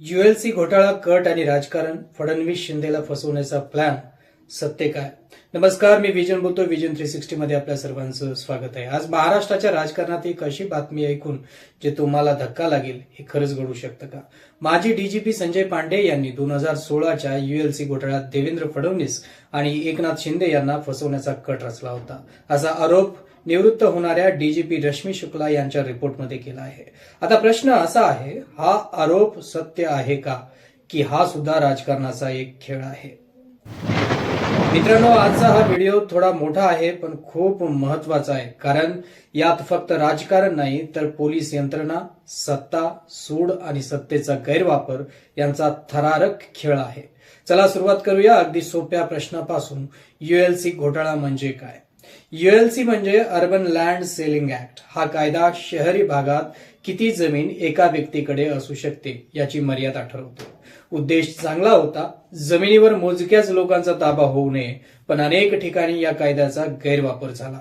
युएलसी घोटाळा कट आणि राजकारण फडणवीस शिंदेला फसवण्याचा प्लॅन सत्य काय? नमस्कार मी विजन बोलतो विजन थ्री सिक्स्टी मध्ये आपल्या सर्वांचं स्वागत आहे. आज महाराष्ट्राच्या राजकारणात एक अशी बातमी ऐकून जे तुम्हाला धक्का लागेल हे खरंच घडू शकतं का? माजी डीजीपी संजय पांडे यांनी दोन हजार सोळाच्या युएलसी घोटाळ्यात देवेंद्र फडणवीस आणि एकनाथ शिंदे यांना फसवण्याचा कट रचला होता. असा आरोप निवृत्त होणाऱ्या डीजीपी रश्मी शुक्ला यांच्या रिपोर्टमध्ये केला आहे. आता प्रश्न असा आहे हा आरोप सत्य आहे का? की हा सुद्धा राजकारणाचा एक खेळ आहे. मित्रांनो आजचा हा व्हिडिओ थोडा मोठा आहे पण खूप महत्त्वाचा आहे. कारण यात फक्त राजकारण नाही तर पोलीस यंत्रणा सत्ता सूड आणि सत्तेचा गैरवापर यांचा थरारक खेळ आहे. चला सुरुवात करूया अगदी सोप्या प्रश्नापासून. युएलसी घोटाळा म्हणजे काय? युएलसी म्हणजे अर्बन लँड सेलिंग ऍक्ट हा कायदा शहरी भागात किती जमीन एका व्यक्तीकडे असू शकते याची मर्यादा ठरवतो. उद्देश चांगला होता जमिनीवर मोजक्याच लोकांचा ताबा होऊ नये पण अनेक ठिकाणी या कायद्याचा गैरवापर झाला.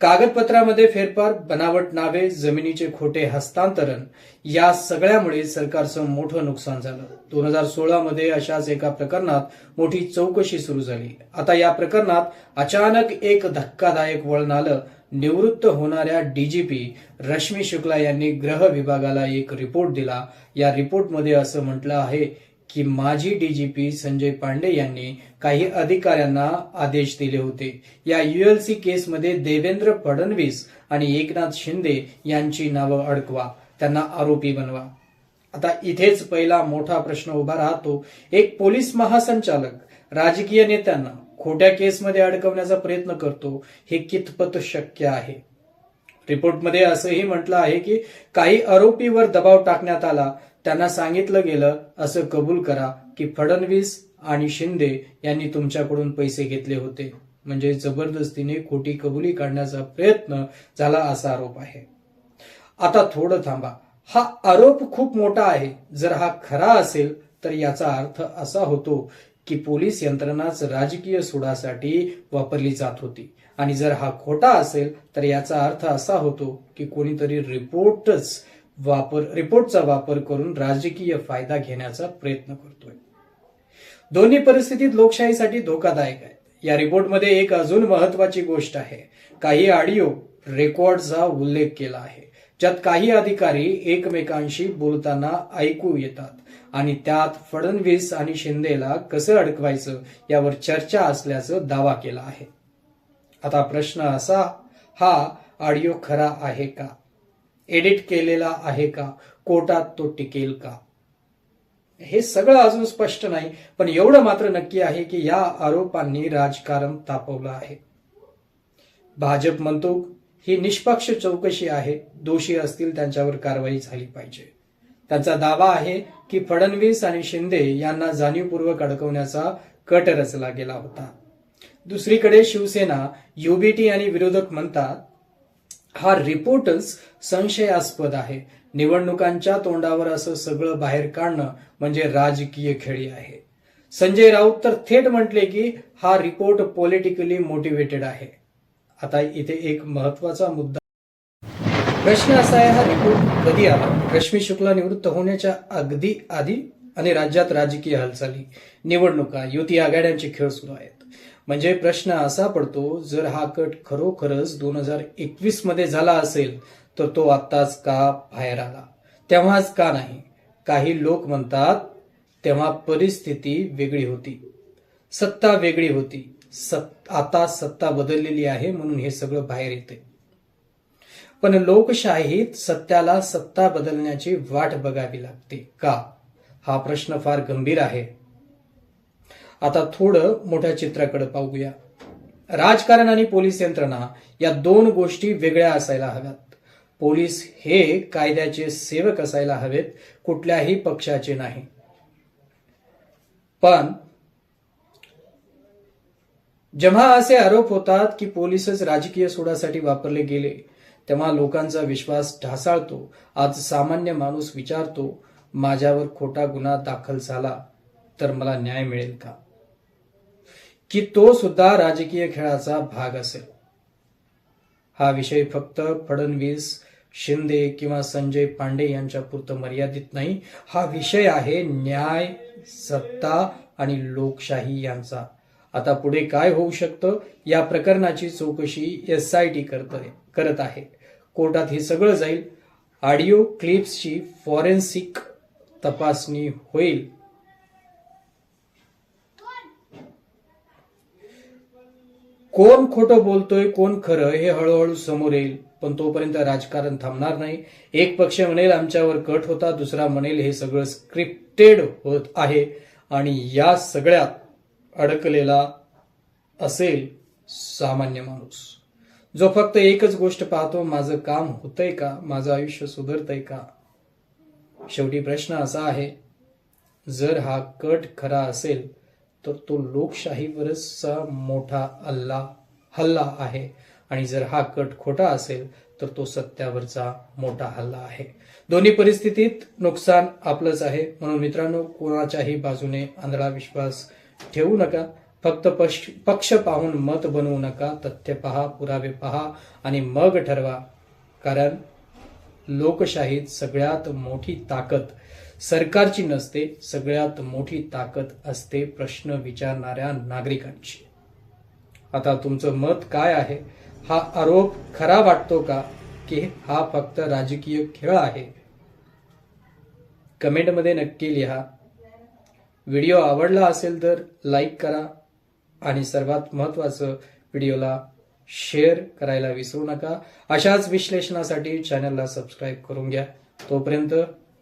कागदपत्रामध्ये फेरफार बनावट नावे जमिनीचे खोटे हस्तांतरण या सगळ्यामुळे सरकारचं मोठं नुकसान झालं. दोन हजार सोळा मध्ये अशाच एका प्रकरणात मोठी चौकशी सुरू झाली. आता या प्रकरणात अचानक एक धक्कादायक वळण आलं निवृत्त होणाऱ्या डीजीपी रश्मी शुक्ला यांनी गृह विभागाला एक रिपोर्ट दिला. या रिपोर्टमध्ये असं म्हटलं आहे की माजी डीजीपी संजय पांडे यांनी काही अधिकाऱ्यांना आदेश दिले होते. या युएलसी केसमध्ये देवेंद्र फडणवीस आणि एकनाथ शिंदे यांची नावं अडकवा. त्यांना आरोपी बनवा. आता इथेच पहिला मोठा प्रश्न उभा राहतो. एक पोलीस महासंचालक राजकीय नेत्यांना खोट्या केसमध्ये अडकवण्याचा प्रयत्न करतो हे कितपत शक्य आहे? रिपोर्टमध्ये असंही म्हटलं आहे की काही आरोपीवर दबाव टाकण्यात आला त्यांना सांगितलं गेलं असं कबूल करा की फडणवीस आणि शिंदे यांनी तुमच्याकडून पैसे घेतले होते. म्हणजे जबरदस्तीने खोटी कबुली काढण्याचा प्रयत्न झाला असा आरोप आहे. आता थोडं थांबा. हा आरोप खूप मोठा आहे. जर हा खरा असेल तर याचा अर्थ असा होतो की पोलीस यंत्रणाच राजकीय सुडासाठी वापरली जात होती. आणि जर हा खोटा असेल तर याचा अर्थ असा होतो की कोणीतरी रिपोर्टच वापर रिपोर्टचा वापर करून राजकीय फायदा घेण्याचा प्रयत्न करतोय. दोन्ही परिस्थितीत लोकशाहीसाठी धोकादायक आहे. या रिपोर्टमध्ये एक अजून महत्वाची गोष्ट आहे. काही ऑडिओ रेकॉर्डचा उल्लेख केला आहे. ज्यात काही अधिकारी एकमेकांशी बोलताना ऐकू येतात आणि त्यात फडणवीस आणि शिंदेला कसं अडकवायचं यावर चर्चा असल्याचं दावा केला आहे. आता प्रश्न असा हा ऑडिओ खरा आहे का? एडिट केलेला आहे का? कोर्टात तो टिकेल का? हे सगळं अजून स्पष्ट नाही पण एवढं मात्र नक्की आहे की या आरोपांनी राजकारण तापवलं आहे. भाजप म्हणतो ही निष्पक्ष चौकशी आहे दोषी असतील त्यांच्यावर कारवाई झाली पाहिजे. त्यांचा दावा आहे की फडणवीस आणि शिंदे यांना जाणीवपूर्वक अडकवण्याचा कट रचला गेला होता. दुसरीकडे शिवसेना युबीटी आणि विरोधक म्हणतात हा रिपोर्टच संशयास्पद आहे. निवडणुकांच्या तोंडावर असं सगळं बाहेर काढणं म्हणजे राजकीय खेळी आहे. संजय राऊत तर थेट म्हटले की हा रिपोर्ट पॉलिटिकली मोटिवेटेड आहे. आता इथे एक महत्त्वाचा मुद्दा प्रश्न असा आहे हा रिपोर्ट कधी आला? रश्मी शुक्ला निवृत्त होण्याच्या अगदी आधी आणि राज्यात राजकीय हालचाली निवडणुका युती आघाड्यांचे खेळ सुरू आहेत. म्हणजे प्रश्न असा पडतो जर हा कट खरोखरच दोन हजार एकवीसमध्ये झाला असेल तर तो आत्ताच का बाहेर आला? तेव्हाच का नाही? काही लोक म्हणतात तेव्हा परिस्थिती वेगळी होती. सत्ता वेगळी होती. सत आता सत्ता बदललेली आहे म्हणून हे सगळं बाहेर येते पण लोकशाहीत सत्याला सत्ता बदलण्याची वाट बघावी लागते. का? हा प्रश्न फार गंभीर आहे. आता थोडं मोठ्या चित्राकडे पाहूया. राजकारण आणि पोलीस यंत्रणा या दोन गोष्टी वेगळ्या असायला हव्यात. पोलीस हे कायद्याचे सेवक असायला हवेत कुठल्याही पक्षाचे नाही. पण जेव्हा असे आरोप होतात की पोलीसच राजकीय सोडासाठी वापरले गेले तेव्हा लोकांचा विश्वास ढासाळतो आज सामान्य माणूस विचारतो माझ्यावर खोटा गुन्हा दाखल झाला तर मला न्याय मिळेल का? की तो सुद्धा राजकीय खेळाचा भाग असेल. हा विषय फक्त फडणवीस शिंदे किंवा संजय पांडे यांच्या पुरतं मर्यादित नाही. हा विषय आहे न्याय सत्ता आणि लोकशाही यांचा. आता पुढे काय होऊ शकतं? या प्रकरणाची चौकशी एस आय टी करत आहे कोर्टात हे सगळं जाईल. ऑडिओ क्लिप्सची फॉरेन्सिक तपासणी होईल. कोण खोटं बोलतोय कोण खरं हे हळूहळू समोर येईल. पण तोपर्यंत राजकारण थांबणार नाही. एक पक्ष म्हणेल आमच्यावर कट होता. दुसरा म्हणेल हे सगळं स्क्रिप्टेड होत आहे. आणि या सगळ्यात अडकलेला असेल सामान्य माणूस. जो फक्त एकच गोष्ट पाहतो माझं काम होतंय का? माझं आयुष्य सुधारतंय का? शेवटी प्रश्न असा आहे जर हा कट खरा असेल तर तो लोकशाहीवरचा मोठा हल्ला हल्ला आहे. आणि जर हा कट खोटा असेल तर तो सत्यावरचा मोठा हल्ला आहे. दोन्ही परिस्थितीत नुकसान आपलंच आहे. म्हणून मित्रांनो कोणाच्याही बाजूने आंधळा विश्वास ठेवू नका. फक्त पक्ष पाहून मत बनवू नका. तथ्य पहा पुरावे पहा आणि मग ठरवा. कारण लोकशाहीत सगळ्यात मोठी ताकद सरकारची नसते सगळ्यात मोठी ताकद असते प्रश्न विचारणाऱ्या नागरिकांची. आता तुमचं मत काय आहे? हा आरोप खरा वाटतो का? की हा फक्त राजकीय खेळ आहे? कमेंटमध्ये नक्की लिहा. व्हिडिओ आवडला असेल तर लाईक करा आणि सर्वात महत्वाचं व्हिडिओला शेअर करायला विसरू नका. अशाच विश्लेषणासाठी चॅनलला सबस्क्राईब करून घ्या. तोपर्यंत